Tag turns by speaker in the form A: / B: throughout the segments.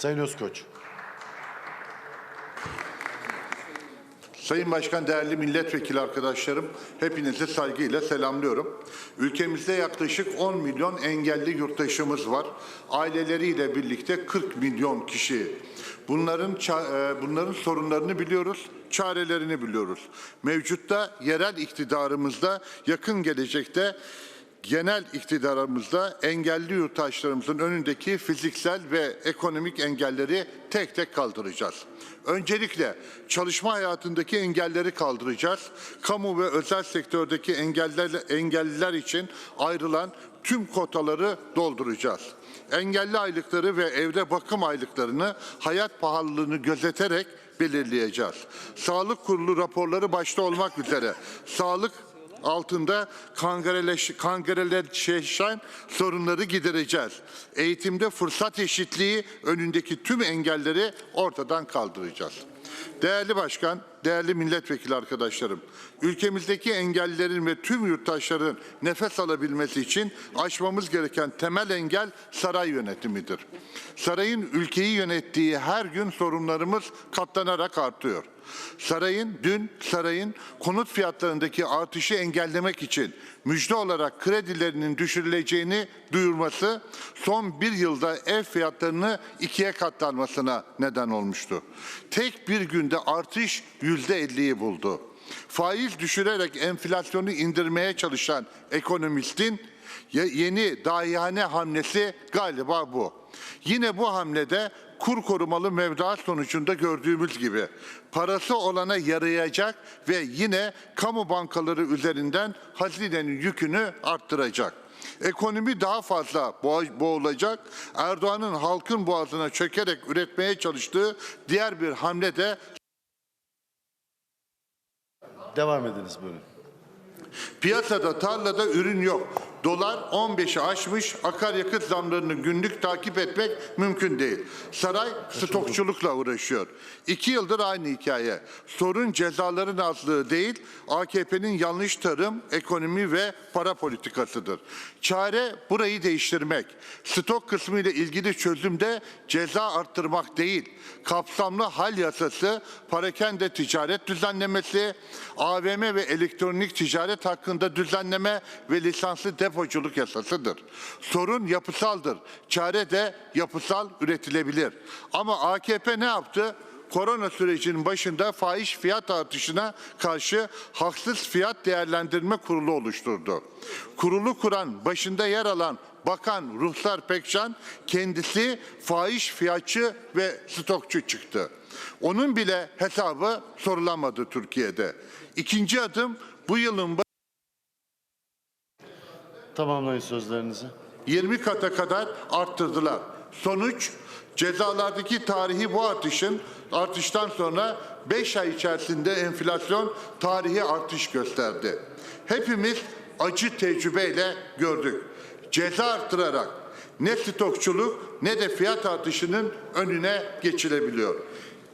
A: Sayın Özkoç.
B: Sayın Başkan, değerli milletvekili arkadaşlarım, hepinizi saygıyla selamlıyorum. Ülkemizde yaklaşık 10 milyon engelli yurttaşımız var. Aileleriyle birlikte 40 milyon kişi. Bunların e, bunların sorunlarını biliyoruz, çarelerini biliyoruz. Mevcutta yerel iktidarımızda yakın gelecekte genel iktidarımızda engelli yurttaşlarımızın önündeki fiziksel ve ekonomik engelleri tek tek kaldıracağız. Öncelikle çalışma hayatındaki engelleri kaldıracağız. Kamu ve özel sektördeki engeller, engelliler için ayrılan tüm kotaları dolduracağız. Engelli aylıkları ve evde bakım aylıklarını hayat pahalılığını gözeterek belirleyeceğiz. Sağlık Kurulu raporları başta olmak üzere sağlık altında kangareleş, kangareleşen sorunları gidereceğiz. Eğitimde fırsat eşitliği önündeki tüm engelleri ortadan kaldıracağız. Değerli Başkan, değerli milletvekili arkadaşlarım, ülkemizdeki engellilerin ve tüm yurttaşların nefes alabilmesi için aşmamız gereken temel engel saray yönetimidir. Sarayın ülkeyi yönettiği her gün sorunlarımız katlanarak artıyor. Sarayın dün sarayın konut fiyatlarındaki artışı engellemek için müjde olarak kredilerinin düşürüleceğini duyurması son bir yılda ev fiyatlarını ikiye katlanmasına neden olmuştu. Tek bir günde artış yüzde elliyi buldu. Faiz düşürerek enflasyonu indirmeye çalışan ekonomistin ye- yeni dahiyane hamlesi galiba bu. Yine bu hamlede kur korumalı mevduat sonucunda gördüğümüz gibi parası olana yarayacak ve yine kamu bankaları üzerinden hazinenin yükünü arttıracak. Ekonomi daha fazla boğulacak. Erdoğan'ın halkın boğazına çökerek üretmeye çalıştığı diğer bir hamle de
A: Devam ediniz buyurun.
B: Piyasada, tarlada ürün yok. Dolar 15'i aşmış, akaryakıt zamlarını günlük takip etmek mümkün değil. Saray stokçulukla uğraşıyor. İki yıldır aynı hikaye. Sorun cezaların azlığı değil, AKP'nin yanlış tarım, ekonomi ve para politikasıdır. Çare burayı değiştirmek. Stok kısmı ile ilgili çözüm de ceza arttırmak değil. Kapsamlı hal yasası, parakende ticaret düzenlemesi, AVM ve elektronik ticaret hakkında düzenleme ve lisanslı depoculuk yasasıdır. Sorun yapısaldır. Çare de yapısal üretilebilir. Ama AKP ne yaptı? Korona sürecinin başında faiz fiyat artışına karşı haksız fiyat değerlendirme kurulu oluşturdu. Kurulu kuran, başında yer alan Bakan Ruhsar Pekcan kendisi faiz fiyatçı ve stokçu çıktı. Onun bile hesabı sorulamadı Türkiye'de. İkinci adım bu yılın
A: Tamamlayın sözlerinizi.
B: 20 kata kadar arttırdılar. Sonuç cezalardaki tarihi bu artışın artıştan sonra 5 ay içerisinde enflasyon tarihi artış gösterdi. Hepimiz acı tecrübeyle gördük. Ceza arttırarak ne stokçuluk ne de fiyat artışının önüne geçilebiliyor.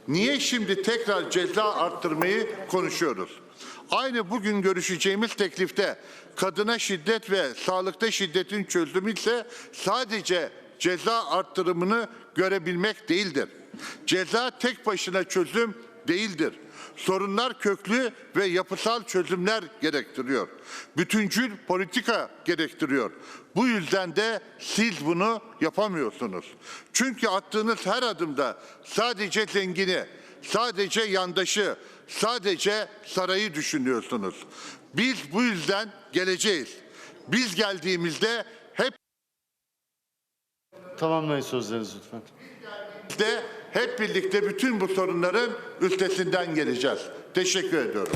B: Niye şimdi tekrar ceza arttırmayı konuşuyoruz? Aynı bugün görüşeceğimiz teklifte kadına şiddet ve sağlıkta şiddetin çözümü ise sadece ceza arttırımını görebilmek değildir. Ceza tek başına çözüm değildir. Sorunlar köklü ve yapısal çözümler gerektiriyor. Bütüncül politika gerektiriyor. Bu yüzden de siz bunu yapamıyorsunuz. Çünkü attığınız her adımda sadece zengini, sadece yandaşı, sadece sarayı düşünüyorsunuz. Biz bu yüzden geleceğiz. Biz geldiğimizde hep
A: Tamamlayın sözlerinizi lütfen.
B: de hep birlikte bütün bu sorunların üstesinden geleceğiz. Teşekkür ediyorum.